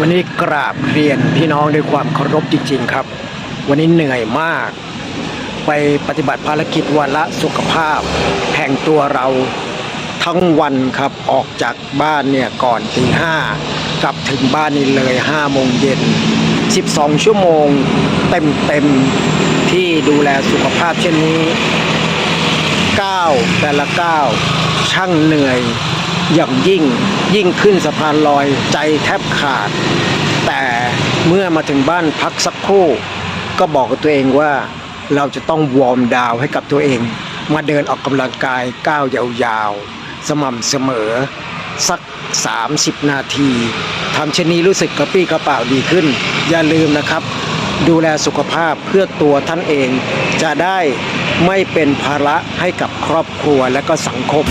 วันนี้กราบเรียนพี่น้องด้วยความเคารพจริง ๆ ครับ วันนี้เหนื่อยมาก ไปปฏิบัติภารกิจวันละสุขภาพแห่งตัวเราทั้งวันครับออกจากบ้านเนี่ยก่อนตีห้ากลับถึงบ้านนี่เลยห้าโมงเย็น 12 ชั่วโมงเต็มๆที่ดูแลสุขภาพเช่นนี้ก้าวแต่ละก้าวช่างเหนื่อย อย่างยิ่งยิ่งขึ้นสะพานลอยใจแทบขาด แต่เมื่อมาถึงบ้านพักสักครู่ ก็บอกกับตัวเองว่าเราจะต้องวอร์มดาวให้กับตัวเอง มาเดินออกกำลังกายก้าวยาวๆ สม่ำเสมอ สัก 30 นาทีทำเช่นนี้รู้สึกกระปี้กระเป๋าดีขึ้น อย่าลืมนะครับ ดูแลสุขภาพเพื่อตัวท่านเอง จะได้ไม่เป็นภาระให้กับครอบครัวและก็สังคม